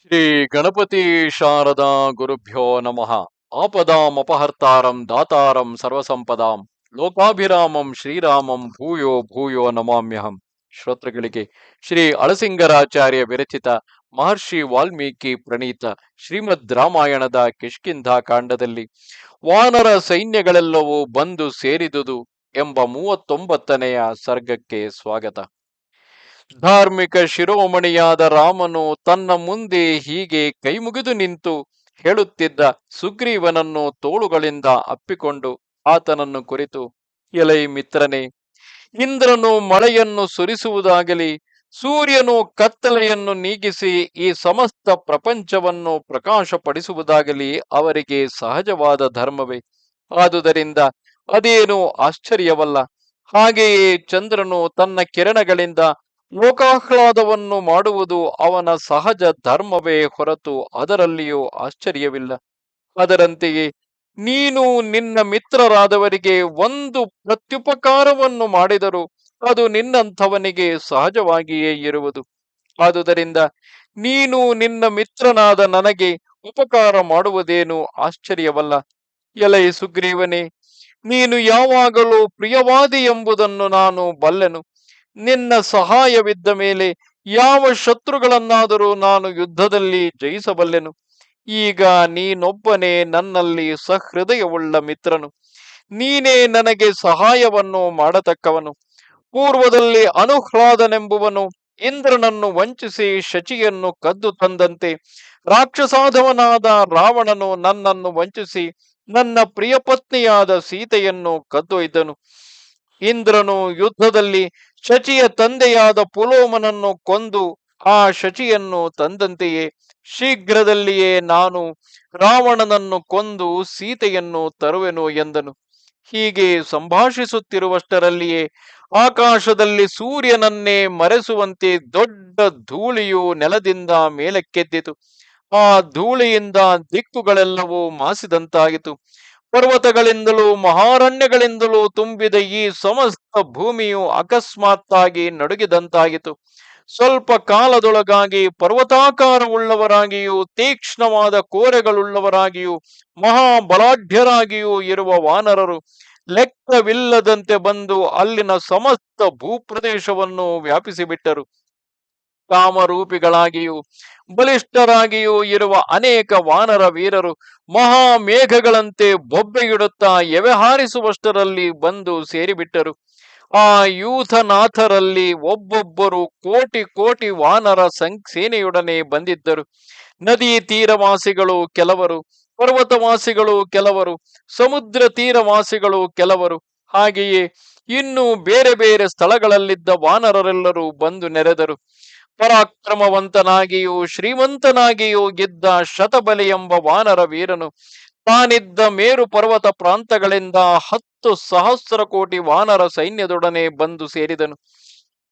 ಶ್ರೀ ಗಣಪತಿ ಶಾರದಾ ಗುರುಭ್ಯೋ ನಮಃ. ಆಪದಾಂ ಅಪಹರ್ತಾರಂ ದಾತಾರಂ ಸರ್ವಸಂಪದಾಂ. ಲೋಕಾಭಿರಾಮಂ ಶ್ರೀರಾಮಂ ಭೂಯೋ ಭೂಯೋ ನಮಾಮ್ಯಹಂ. ಶ್ರೋತೃಗಳಿಗೆ ಶ್ರೀ ಅಳಸಿಂಗರಾಚಾರ್ಯ ವಿರಚಿತ ಮಹರ್ಷಿ ವಾಲ್ಮೀಕಿ ಪ್ರಣೀತ ಶ್ರೀಮದ್ ರಾಮಾಯಣದ ಕಿಷ್ಕಿಂಧ ಕಾಂಡದಲ್ಲಿ ವಾನರ ಸೈನ್ಯಗಳೆಲ್ಲವೂ ಬಂದು ಸೇರಿದುದು ಎಂಬ ಮೂವತ್ತೊಂಬತ್ತನೆಯ ಸರ್ಗಕ್ಕೆ ಸ್ವಾಗತ. ಧಾರ್ಮಿಕ ಶಿರೋಮಣಿಯಾದ ರಾಮನು ತನ್ನ ಮುಂದೆ ಹೀಗೆ ಕೈಮುಗಿದು ನಿಂತು ಹೇಳುತ್ತಿದ್ದ ಸುಗ್ರೀವನನ್ನು ತೋಳುಗಳಿಂದ ಅಪ್ಪಿಕೊಂಡು ಆತನನ್ನು ಕುರಿತು, ಎಲೈ ಮಿತ್ರನೇ, ಇಂದ್ರನು ಮಳೆಯನ್ನು ಸುರಿಸುವುದಾಗಲಿ, ಸೂರ್ಯನು ಕತ್ತಲೆಯನ್ನು ನೀಗಿಸಿ ಈ ಸಮಸ್ತ ಪ್ರಪಂಚವನ್ನು ಪ್ರಕಾಶಪಡಿಸುವುದಾಗಲಿ ಅವರಿಗೆ ಸಹಜವಾದ ಧರ್ಮವೇ. ಆದುದರಿಂದ ಅದೇನು ಆಶ್ಚರ್ಯವಲ್ಲ. ಹಾಗೆಯೇ ಚಂದ್ರನು ತನ್ನ ಕಿರಣಗಳಿಂದ ಲೋಕಾಹ್ಲಾದವನ್ನು ಮಾಡುವುದು ಅವನ ಸಹಜ ಧರ್ಮವೇ ಹೊರತು ಅದರಲ್ಲಿಯೂ ಆಶ್ಚರ್ಯವಿಲ್ಲ. ಅದರಂತೆಯೇ ನೀನು ನಿನ್ನ ಮಿತ್ರರಾದವರಿಗೆ ಒಂದು ಪ್ರತ್ಯುಪಕಾರವನ್ನು ಮಾಡಿದರೂ ಅದು ನಿನ್ನಂಥವನಿಗೆ ಸಹಜವಾಗಿಯೇ ಇರುವುದು. ಆದುದರಿಂದ ನೀನು ನಿನ್ನ ಮಿತ್ರನಾದ ನನಗೆ ಉಪಕಾರ ಮಾಡುವುದೇನು ಆಶ್ಚರ್ಯವಲ್ಲ. ಎಲೈ ಸುಗ್ರೀವನೇ, ನೀನು ಯಾವಾಗಲೂ ಪ್ರಿಯವಾದಿ ಎಂಬುದನ್ನು ನಾನು ಬಲ್ಲೆನು. ನಿನ್ನ ಸಹಾಯವಿದ್ದ ಮೇಲೆ ಯಾವ ಶತ್ರುಗಳನ್ನಾದರೂ ನಾನು ಯುದ್ಧದಲ್ಲಿ ಜಯಿಸಬಲ್ಲೆನು. ಈಗ ನೀನೊಬ್ಬನೇ ನನ್ನಲ್ಲಿ ಸಹೃದಯವುಳ್ಳ ಮಿತ್ರನು. ನೀನೇ ನನಗೆ ಸಹಾಯವನ್ನು ಮಾಡತಕ್ಕವನು. ಪೂರ್ವದಲ್ಲಿ ಅನುಹ್ಲಾದನೆಂಬುವನು ಇಂದ್ರನನ್ನು ವಂಚಿಸಿ ಶಚಿಯನ್ನು ಕದ್ದು ತಂದಂತೆ. ರಾಕ್ಷಸಾಧವನಾದ ರಾವಣನು ನನ್ನನ್ನು ವಂಚಿಸಿ ನನ್ನ ಪ್ರಿಯ ಪತ್ನಿಯಾದ ಸೀತೆಯನ್ನು ಕದ್ದೊಯ್ದನು. ಇಂದ್ರನು ಯುದ್ಧದಲ್ಲಿ ಶಚಿಯ ತಂದೆಯಾದ ಪುಲೋಮನನ್ನು ಕೊಂದು ಆ ಶಚಿಯನ್ನು ತಂದಂತೆಯೇ ಶೀಘ್ರದಲ್ಲಿಯೇ ನಾನು ರಾವಣನನ್ನು ಕೊಂದು ಸೀತೆಯನ್ನು ತರುವೆನು ಎಂದನು. ಹೀಗೆ ಸಂಭಾಷಿಸುತ್ತಿರುವಷ್ಟರಲ್ಲಿಯೇ ಆಕಾಶದಲ್ಲಿ ಸೂರ್ಯನನ್ನೇ ಮರೆಸುವಂತೆ ದೊಡ್ಡ ಧೂಳಿಯು ನೆಲದಿಂದ ಮೇಲಕ್ಕೆದ್ದಿತು. ಆ ಧೂಳಿಯಿಂದ ದಿಕ್ಕುಗಳೆಲ್ಲವೂ ಮಾಸಿದಂತಾಯಿತು. ಪರ್ವತಗಳಿಂದಲೂ ಮಹಾರಣ್ಯಗಳಿಂದಲೂ ತುಂಬಿದ ಈ ಸಮಸ್ತ ಭೂಮಿಯು ಅಕಸ್ಮಾತ್ತಾಗಿ ನಡುಗಿದಂತಾಯಿತು. ಸ್ವಲ್ಪ ಕಾಲದೊಳಗಾಗಿ ಪರ್ವತಾಕಾರವುಳ್ಳವರಾಗಿಯೂ, ತೀಕ್ಷ್ಣವಾದ ಕೋರೆಗಳುಳ್ಳವರಾಗಿಯೂ, ಮಹಾಬಲಾಢ್ಯರಾಗಿಯೂ ಇರುವ ವಾನರರು ಲೆಕ್ಕವಿಲ್ಲದಂತೆ ಬಂದು ಅಲ್ಲಿನ ಸಮಸ್ತ ಭೂಪ್ರದೇಶವನ್ನು ವ್ಯಾಪಿಸಿಬಿಟ್ಟರು. ಕಾಮರೂಪಿಗಳಾಗಿಯೂ, ಬಲಿಷ್ಠರಾಗಿಯೂ ಇರುವ ಅನೇಕ ವಾನರ ವೀರರು ಮಹಾಮೇಘಗಳಂತೆ ಮೇಘಗಳಂತೆ ಎವೆ ಹಾರಿಸುವಷ್ಟರಲ್ಲಿ ಬಂದು ಸೇರಿಬಿಟ್ಟರು. ಆ ಯೂಥನಾಥರಲ್ಲಿ ಒಬ್ಬೊಬ್ಬರು ಕೋಟಿ ಕೋಟಿ ವಾನರ ಸೇನೆಯೊಡನೆ ಬಂದಿದ್ದರು. ನದಿ ತೀರವಾಸಿಗಳು ಕೆಲವರು, ಪರ್ವತವಾಸಿಗಳು ಕೆಲವರು, ಸಮುದ್ರ ತೀರವಾಸಿಗಳು ಕೆಲವರು. ಹಾಗೆಯೇ ಇನ್ನು ಬೇರೆ ಬೇರೆ ಸ್ಥಳಗಳಲ್ಲಿದ್ದ ವಾನರರೆಲ್ಲರೂ ಬಂದು ನೆರೆದರು. ಪರಾಕ್ರಮವಂತನಾಗಿಯೂ, ಶ್ರೀಮಂತನಾಗಿಯೂ ಗೆದ್ದ ಶತಬಲಿ ಎಂಬ ವಾನರ ವೀರನು ತಾನಿದ್ದ ಮೇರು ಪರ್ವತ ಪ್ರಾಂತಗಳಿಂದ ಹತ್ತು ಸಹಸ್ರ ಕೋಟಿ ವಾನರ ಸೈನ್ಯದೊಡನೆ ಬಂದು ಸೇರಿದನು.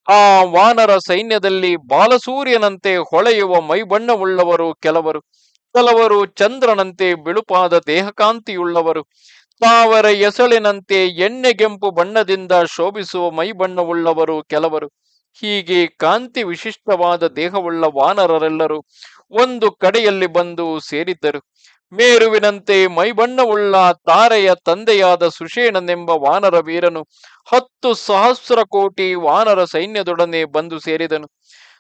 ಆ ವಾನರ ಸೈನ್ಯದಲ್ಲಿ ಬಾಲಸೂರ್ಯನಂತೆ ಹೊಳೆಯುವ ಮೈಬಣ್ಣವುಳ್ಳವರು ಕೆಲವರು ಕೆಲವರು ಚಂದ್ರನಂತೆ ಬಿಳುಪಾದ ದೇಹಕಾಂತಿಯುಳ್ಳವರು, ತಾವರ ಎಸಳಿನಂತೆ ಎಣ್ಣೆಗೆಂಪು ಬಣ್ಣದಿಂದ ಶೋಭಿಸುವ ಮೈಬಣ್ಣವುಳ್ಳವರು ಕೆಲವರು. ಹೀಗೆ ಕಾಂತಿ ವಿಶಿಷ್ಟವಾದ ದೇಹವುಳ್ಳ ವಾನರರೆಲ್ಲರೂ ಒಂದು ಕಡೆಯಲ್ಲಿ ಬಂದು ಸೇರಿದ್ದರು. ಮೇರುವಿನಂತೆ ಮೈಬಣ್ಣವುಳ್ಳ ತಾರೆಯ ತಂದೆಯಾದ ಸುಷೇಣನೆಂಬ ವಾನರ ವೀರನು ಹತ್ತು ಸಹಸ್ರ ಕೋಟಿ ವಾನರ ಸೈನ್ಯದೊಡನೆ ಬಂದು ಸೇರಿದನು.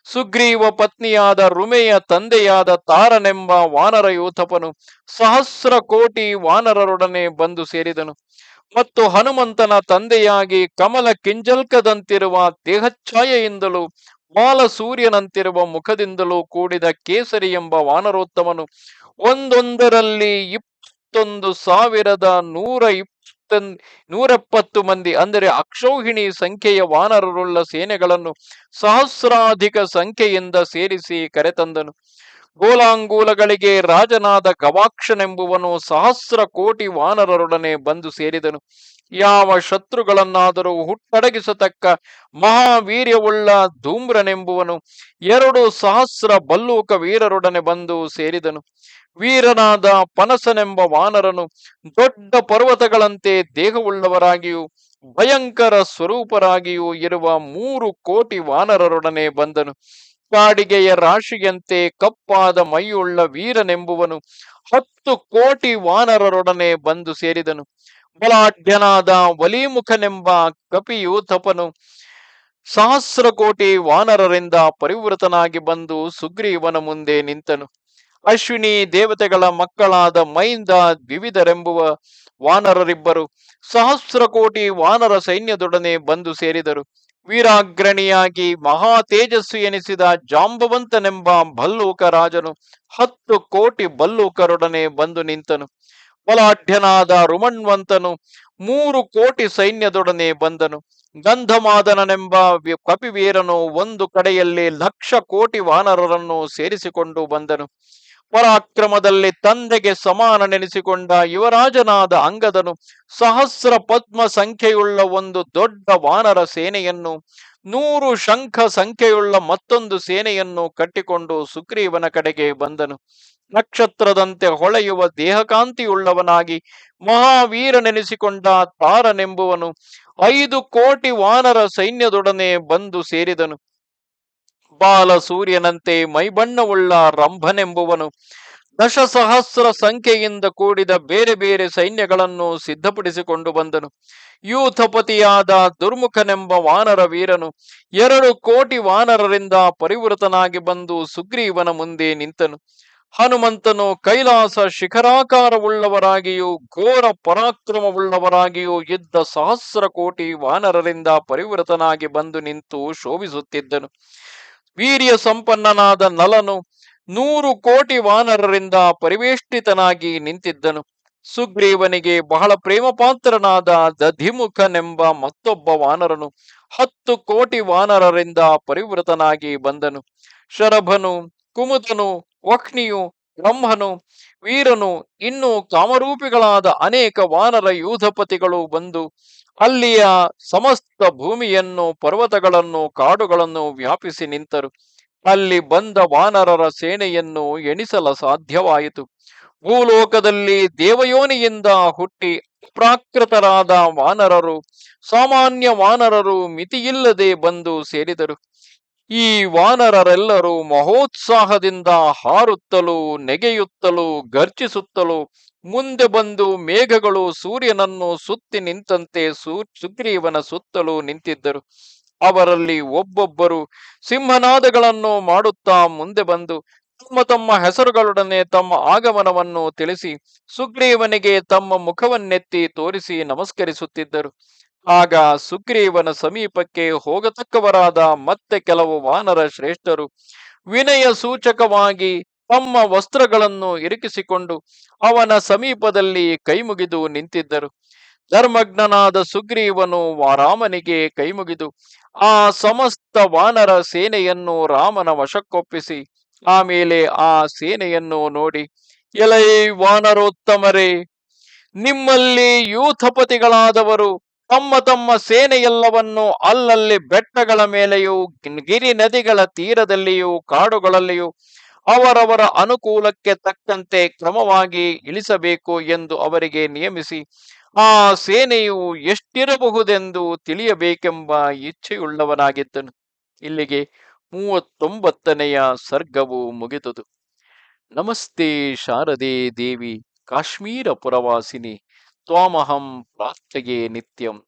ಸುಗ್ರೀವ ಪತ್ನಿಯಾದ ರುಮೆಯ ತಂದೆಯಾದ ತಾರನೆಂಬ ವಾನರ ಯೋಥಪನು ಸಹಸ್ರ ಕೋಟಿ ವಾನರರೊಡನೆ ಬಂದು ಸೇರಿದನು. ಮತ್ತು ಹನುಮಂತನ ತಂದೆಯಾಗಿ ಕಮಲ ಕಿಂಜಲ್ಕದಂತಿರುವ ದೇಹಚ್ಛಾಯೆಯಿಂದಲೂ ಮಾಲ ಸೂರ್ಯನಂತಿರುವ ಮುಖದಿಂದಲೂ ಕೂಡಿದ ಕೇಸರಿ ಎಂಬ ವಾನರೋತ್ತಮನು ಒಂದೊಂದರಲ್ಲಿ ಇಪ್ಪತ್ತೊಂದು ಸಾವಿರದ ನೂರ ಇಪ್ಪತ್ತ ನೂರೆಪ್ಪತ್ತು ಮಂದಿ, ಅಂದರೆ ಅಕ್ಷೌಹಿಣಿ ಸಂಖ್ಯೆಯ ವಾನರರುಳ್ಳ ಸೇನೆಗಳನ್ನು ಸಹಸ್ರಾಧಿಕ ಸಂಖ್ಯೆಯಿಂದ ಸೇರಿಸಿ ಕರೆತಂದನು. ಗೋಲಾಂಗೂಲಗಳಿಗೆ ರಾಜನಾದ ಗವಾಕ್ಷನೆಂಬುವನು ಸಹಸ್ರ ಕೋಟಿ ವಾನರರೊಡನೆ ಬಂದು ಸೇರಿದನು. ಯಾವ ಶತ್ರುಗಳನ್ನಾದರೂ ಹುಟ್ಟಡಗಿಸತಕ್ಕ ಮಹಾವೀರ್ಯವುಳ್ಳ ಧೂಮ್ರನೆಂಬುವನು ಎರಡು ಸಹಸ್ರ ಬಲ್ಲೂಕ ವೀರರೊಡನೆ ಬಂದು ಸೇರಿದನು. ವೀರನಾದ ಪನಸನೆಂಬ ವಾನರನು ದೊಡ್ಡ ಪರ್ವತಗಳಂತೆ ದೇಹವುಳ್ಳವರಾಗಿಯೂ ಭಯಂಕರ ಸ್ವರೂಪರಾಗಿಯೂ ಇರುವ ಮೂರು ಕೋಟಿ ವಾನರರೊಡನೆ ಬಂದನು. ಕಾಡಿಗೆಯ ರಾಶಿಯಂತೆ ಕಪ್ಪಾದ ಮೈಯುಳ್ಳ ವೀರನೆಂಬುವನು ಹತ್ತು ಕೋಟಿ ವಾನರರೊಡನೆ ಬಂದು ಸೇರಿದನು. ಬಲಾಢ್ಯನಾದ ವಲೀಮುಖನೆಂಬ ಕಪಿಯು ತಪನು ಸಹಸ್ರ ಕೋಟಿ ವಾನರರಿಂದ ಪರಿವೃತನಾಗಿ ಬಂದು ಸುಗ್ರೀವನ ಮುಂದೆ ನಿಂತನು. ಅಶ್ವಿನಿ ದೇವತೆಗಳ ಮಕ್ಕಳಾದ ಮೈಂದ ದ್ವಿವಿಧರೆಂಬುವ ವಾನರರಿಬ್ಬರು ಸಹಸ್ರ ಕೋಟಿ ವಾನರ ಸೈನ್ಯದೊಡನೆ ಬಂದು ಸೇರಿದರು. ವೀರಾಗ್ರಣಿಯಾಗಿ ಮಹಾ ತೇಜಸ್ಸು ಎನಿಸಿದ ಜಾಂಬವಂತನೆಂಬ ಭಲ್ಲೂಕ ರಾಜನು ಹತ್ತು ಕೋಟಿ ಭಲ್ಲೂಕರೊಡನೆ ಬಂದು ನಿಂತನು. ಬಲಾಢ್ಯನಾದ ರುಮಣ್ವಂತನು ಮೂರು ಕೋಟಿ ಸೈನ್ಯದೊಡನೆ ಬಂದನು. ಗಂಧಮಾದನನೆಂಬ ಕಪಿವೀರನು ಒಂದು ಕಡೆಯಲ್ಲಿ ಲಕ್ಷ ಕೋಟಿ ವಾನರರನ್ನು ಸೇರಿಸಿಕೊಂಡು ಬಂದನು. ಪರಾಕ್ರಮದಲ್ಲಿ ತಂದೆಗೆ ಸಮಾನ ನೆನೆಸಿಕೊಂಡ ಯುವರಾಜನಾದ ಅಂಗದನು ಸಹಸ್ರ ಪದ್ಮ ಸಂಖ್ಯೆಯುಳ್ಳ ಒಂದು ದೊಡ್ಡ ವಾನರ ಸೇನೆಯನ್ನು, ನೂರು ಶಂಖ ಸಂಖ್ಯೆಯುಳ್ಳ ಮತ್ತೊಂದು ಸೇನೆಯನ್ನು ಕಟ್ಟಿಕೊಂಡು ಸುಗ್ರೀವನ ಕಡೆಗೆ ಬಂದನು. ನಕ್ಷತ್ರದಂತೆ ಹೊಳೆಯುವ ದೇಹಕಾಂತಿಯುಳ್ಳವನಾಗಿ ಮಹಾವೀರನೆನಿಸಿಕೊಂಡ ತಾರನೆಂಬುವನು ಐದು ಕೋಟಿ ವಾನರ ಸೈನ್ಯದೊಡನೆ ಬಂದು ಸೇರಿದನು. ಬಾಲ ಸೂರ್ಯನಂತೆ ಮೈಬಣ್ಣವುಳ್ಳ ರಂಭನೆಂಬುವನು. ದಶಸಹಸ್ರ ಸಂಖ್ಯೆಯಿಂದ ಕೂಡಿದ ಬೇರೆ ಬೇರೆ ಸೈನ್ಯಗಳನ್ನು ಸಿದ್ಧಪಡಿಸಿಕೊಂಡು ಬಂದನು. ಯೂಥಪತಿಯಾದ ದುರ್ಮುಖನೆಂಬ ವಾನರ ವೀರನು ಎರಡು ಕೋಟಿ ವಾನರರಿಂದ ಪರಿವೃತನಾಗಿ ಬಂದು ಸುಗ್ರೀವನ ಮುಂದೆ ನಿಂತನು. ಹನುಮಂತನು ಕೈಲಾಸ ಶಿಖರಾಕಾರವುಳ್ಳವರಾಗಿಯೂ ಘೋರ ಪರಾಕ್ರಮವುಳ್ಳವರಾಗಿಯೂ ಇದ್ದ ಸಹಸ್ರ ಕೋಟಿ ವಾನರರಿಂದ ಪರಿವೃತನಾಗಿ ಬಂದು ನಿಂತು ಶೋಭಿಸುತ್ತಿದ್ದನು. ವೀರ್ಯ ಸಂಪನ್ನನಾದ ನಲನು ನೂರು ಕೋಟಿ ವಾನರರಿಂದ ಪರಿವೇಷ್ಟಿತನಾಗಿ ನಿಂತಿದ್ದನು. ಸುಗ್ರೀವನಿಗೆ ಬಹಳ ಪ್ರೇಮಪಾತ್ರನಾದ ದಧಿಮುಖನೆಂಬ ಮತ್ತೊಬ್ಬ ವಾನರನು ಹತ್ತು ಕೋಟಿ ವಾನರರಿಂದ ಪರಿವೃತನಾಗಿ ಬಂದನು. ಶರಭನು, ಕುಮುದನು, ವಕ್ನಿಯು, ಬ್ರಹ್ಮನು ವೀರನು ಇನ್ನು ಕಾಮರೂಪಿಗಳಾದ ಅನೇಕ ವಾನರ ಯೂಧಪತಿಗಳು ಬಂದು ಅಲ್ಲಿಯ ಸಮಸ್ತ ಭೂಮಿಯನ್ನು, ಪರ್ವತಗಳನ್ನು, ಕಾಡುಗಳನ್ನು ವ್ಯಾಪಿಸಿ ನಿಂತರು. ಅಲ್ಲಿ ಬಂದ ವಾನರರ ಸೇನೆಯನ್ನು ಎಣಿಸಲ ಸಾಧ್ಯವಾಯಿತು. ಭೂಲೋಕದಲ್ಲಿ ದೇವಯೋನಿಯಿಂದ ಹುಟ್ಟಿ ಪ್ರಾಕೃತರಾದ ವಾನರರು, ಸಾಮಾನ್ಯ ವಾನರರು ಮಿತಿಯಿಲ್ಲದೆ ಬಂದು ಸೇರಿದರು. ಈ ವಾನರರೆಲ್ಲರೂ ಮಹೋತ್ಸಾಹದಿಂದ ಹಾರುತ್ತಲೂ, ನೆಗೆಯುತ್ತಲೂ, ಗರ್ಜಿಸುತ್ತಲೂ ಮುಂದೆ ಬಂದು ಮೇಘಗಳು ಸೂರ್ಯನನ್ನು ಸುತ್ತಿ ನಿಂತಂತೆ ಸುಗ್ರೀವನ ಸುತ್ತಲೂ ನಿಂತಿದ್ದರು. ಅವರಲ್ಲಿ ಒಬ್ಬೊಬ್ಬರು ಸಿಂಹನಾದಗಳನ್ನು ಮಾಡುತ್ತಾ ಮುಂದೆ ಬಂದು ತಮ್ಮ ತಮ್ಮ ಹೆಸರುಗಳೊಡನೆ ತಮ್ಮ ಆಗಮನವನ್ನು ತಿಳಿಸಿ ಸುಗ್ರೀವನಿಗೆ ತಮ್ಮ ಮುಖವನ್ನೆತ್ತಿ ತೋರಿಸಿ ನಮಸ್ಕರಿಸುತ್ತಿದ್ದರು. ಆಗ ಸುಗ್ರೀವನ ಸಮೀಪಕ್ಕೆ ಹೋಗತಕ್ಕವರಾದ ಮತ್ತೆ ಕೆಲವು ವಾನರ ಶ್ರೇಷ್ಠರು ವಿನಯ ಸೂಚಕವಾಗಿ ತಮ್ಮ ವಸ್ತ್ರಗಳನ್ನು ಇರಿಕಿಸಿಕೊಂಡು ಅವನ ಸಮೀಪದಲ್ಲಿ ಕೈಮುಗಿದು ನಿಂತಿದ್ದರು. ಧರ್ಮಜ್ಞನಾದ ಸುಗ್ರೀವನು ರಾಮನಿಗೆ ಕೈಮುಗಿದು ಆ ಸಮಸ್ತ ವಾನರ ಸೇನೆಯನ್ನು ರಾಮನ ವಶಕ್ಕೊಪ್ಪಿಸಿ ಆಮೇಲೆ ಆ ಸೇನೆಯನ್ನು ನೋಡಿ, ಎಲೈ ವಾನರೋತ್ತಮರೇ, ನಿಮ್ಮಲ್ಲಿ ಯೂಥಪತಿಗಳಾದವರು ತಮ್ಮ ತಮ್ಮ ಸೇನೆಯೆಲ್ಲವನ್ನು ಅಲ್ಲಲ್ಲಿ ಬೆಟ್ಟಗಳ ಮೇಲೆಯೂ, ಗಿರಿ ನದಿಗಳ ತೀರದಲ್ಲಿಯೂ, ಕಾಡುಗಳಲ್ಲಿಯೂ ಅವರವರ ಅನುಕೂಲಕ್ಕೆ ತಕ್ಕಂತೆ ಕ್ರಮವಾಗಿ ಇಳಿಸಬೇಕು ಎಂದು ಅವರಿಗೆ ನಿಯಮಿಸಿ, ಆ ಸೇನೆಯು ಎಷ್ಟಿರಬಹುದೆಂದು ತಿಳಿಯಬೇಕೆಂಬ ಇಚ್ಛೆಯುಳ್ಳವನಾಗಿದ್ದನು. ಇಲ್ಲಿಗೆ ಮೂವತ್ತೊಂಬತ್ತನೆಯ ಸರ್ಗವು ಮುಗಿದುದು. ನಮಸ್ತೆ ಶಾರದೆ ದೇವಿ, ಕಾಶ್ಮೀರ ಪುರವಾಸಿನಿ, ತ್ವಾಮಹಂ ಪ್ರಾರ್ಥೆಯೇ ನಿತ್ಯಂ.